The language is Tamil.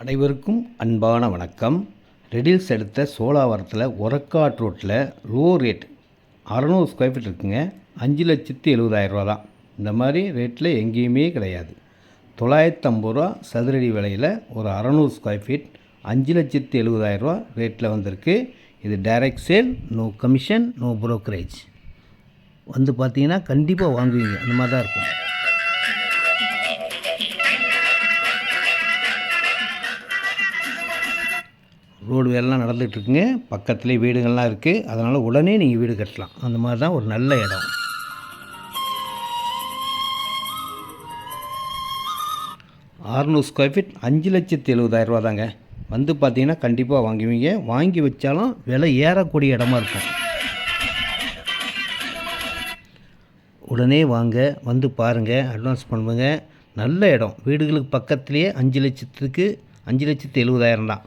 அனைவருக்கும் அன்பான வணக்கம். ரெடில்ஸ் எடுத்த சோலாவரத்தில் ஒரக்காட் ரோட்டில் லோ ரேட் அறநூறு ஸ்கொயர் ஃபீட் இருக்குங்க. அஞ்சு லட்சத்தி எழுபதாயிரரூவா தான். இந்த மாதிரி ரேட்டில் எங்கேயுமே கிடையாது. தொள்ளாயிரத்து ஐம்பது ரூபா சதுரடி விலையில் ஒரு அறநூறு ஸ்கொயர் ஃபீட் அஞ்சு லட்சத்தி எழுபதாயிரரூவா ரேட்டில் வந்திருக்கு. இது direct sale no commission no brokerage வந்து பார்த்தீங்கன்னா கண்டிப்பாக வாங்குவீங்க. அந்த மாதிரி தான் இருக்கும். ரோடு வேலைலாம் நடந்துகிட்ருக்குங்க. பக்கத்துலேயே வீடுகள்லாம் இருக்குது அதனால் உடனே நீங்கள் வீடு கட்டலாம். அந்த மாதிரி தான் ஒரு நல்ல இடம். அறுநூறு ஸ்கொயர் ஃபீட் அஞ்சு லட்சத்தி எழுபதாயிரரூவா தாங்க. வந்து பார்த்தீங்கன்னா கண்டிப்பாக வாங்குவீங்க. வாங்கி வச்சாலும் விலை ஏறக்கூடிய இடமா இருக்கும். உடனே வாங்க வந்து பாருங்கள் அட்வான்ஸ் பண்ணுங்க. நல்ல இடம். வீடுகளுக்கு பக்கத்துலேயே அஞ்சு லட்சத்துக்கு அஞ்சு லட்சத்து எழுபதாயிரம் தான்.